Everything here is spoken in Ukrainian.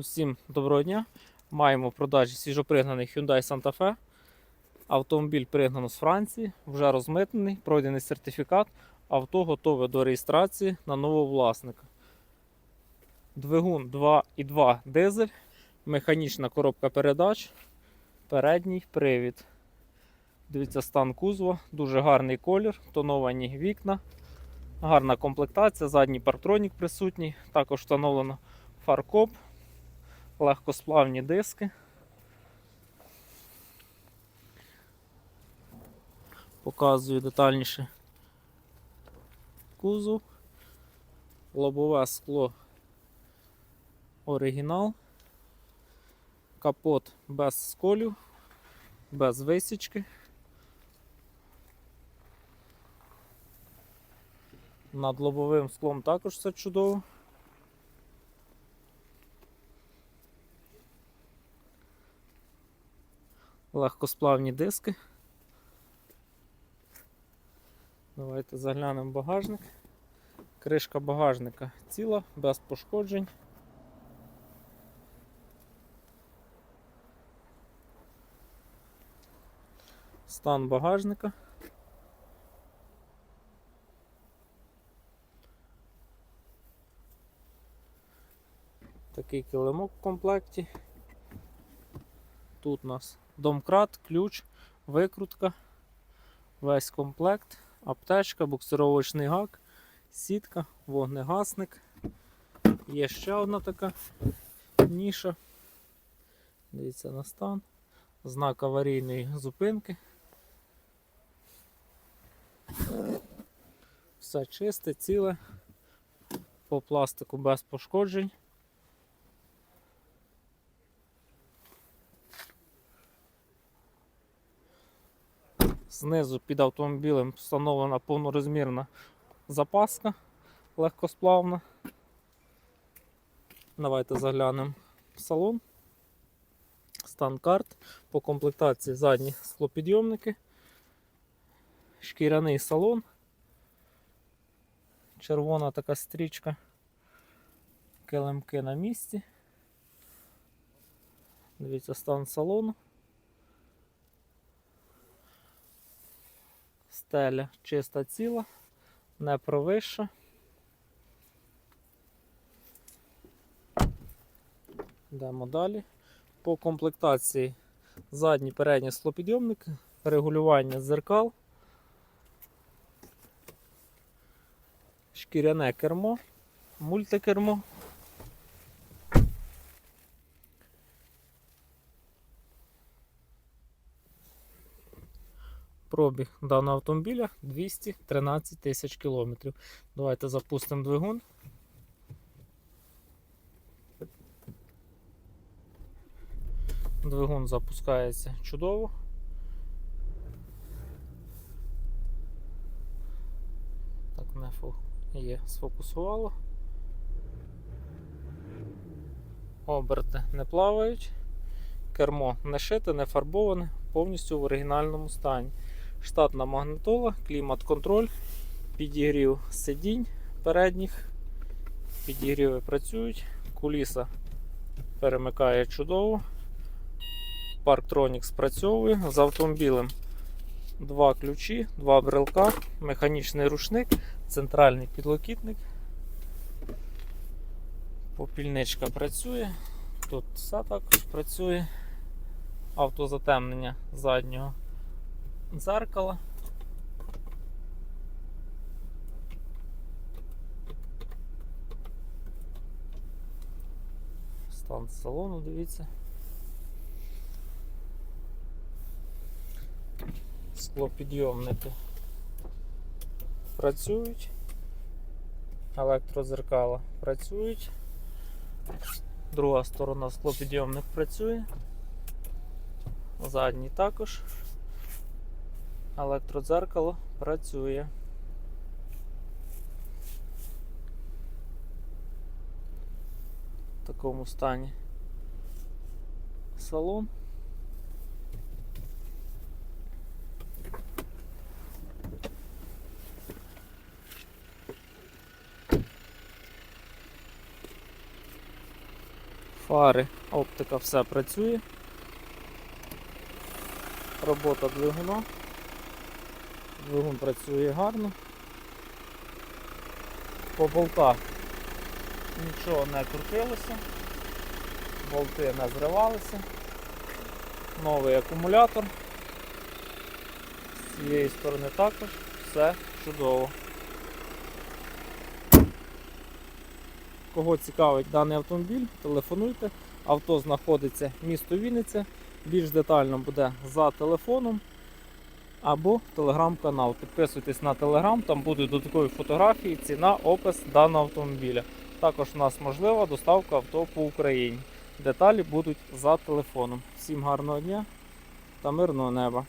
Усім доброго дня. Маємо в продажі свіжопригнаний Hyundai Santa Fe. Автомобіль пригнано з Франції, вже розмитнений, пройдений сертифікат. Авто готове до реєстрації на нового власника. Двигун 2,2 дизель, механічна коробка передач, передній привід. Дивіться, стан кузова, дуже гарний колір, тоновані вікна, гарна комплектація, задній парктронік присутній, також встановлено фаркоп, легкосплавні диски. Показую детальніше кузов, лобове скло оригінал, капот без сколів, без висічки. Над лобовим склом також все чудово. Легкосплавні диски. Давайте заглянемо в багажник. Кришка багажника ціла, без пошкоджень. Стан багажника. Такий килимок в комплекті. Тут у нас домкрат, ключ, викрутка, весь комплект, аптечка, буксировочний гак, сітка, вогнегасник. Є ще одна така ніша. Дивіться на стан. Знак аварійної зупинки. Все чисте, ціле, по пластику без пошкоджень. Знизу під автомобілем встановлена повнорозмірна запаска легкосплавна. Давайте заглянемо в салон. Стан карт. По комплектації задні склопідйомники, шкіряний салон, червона така стрічка, килимки на місці. Дивіться стан салону. Стеля чиста ціла, не провища. Йдемо далі. По комплектації задні передні склопідйомники, регулювання дзеркал, шкіряне кермо, мультикермо. Пробіг даного автомобіля 213 тисяч кілометрів. Давайте запустимо двигун. Двигун запускається чудово. Так, не фу... є, сфокусувало. Оберти не плавають. Кермо не шите, не фарбоване, повністю в оригінальному стані. Штатна магнитола, клімат-контроль, підігрів сидінь передніх, підігріви працюють, куліса перемикає чудово. Parktronic спрацьовує з автомобілем. Два ключі, два брелка, механічний рушник, центральний підлокітник. Попільничка працює, тут все також працює. Автозатемнення заднього дзеркала. Стан салону, дивіться. Склопідйомники працюють, електрозеркала працюють, друга сторона склопідйомник працює, задній також, електродзеркало працює. В такому стані салон. Фари, оптика, все працює. Робота двигуна. Двигун працює гарно. По болтах нічого не крутилося, болти не зривалися. Новий акумулятор. З цієї сторони також все чудово. Кого цікавить даний автомобіль, телефонуйте. Авто знаходиться місто Вінниця. Більш детально буде за телефоном або телеграм-канал. Підписуйтесь на телеграм, там будуть додаткові фотографії, ціна, опис даного автомобіля. Також у нас можлива доставка авто по Україні. Деталі будуть за телефоном. Всім гарного дня та мирного неба!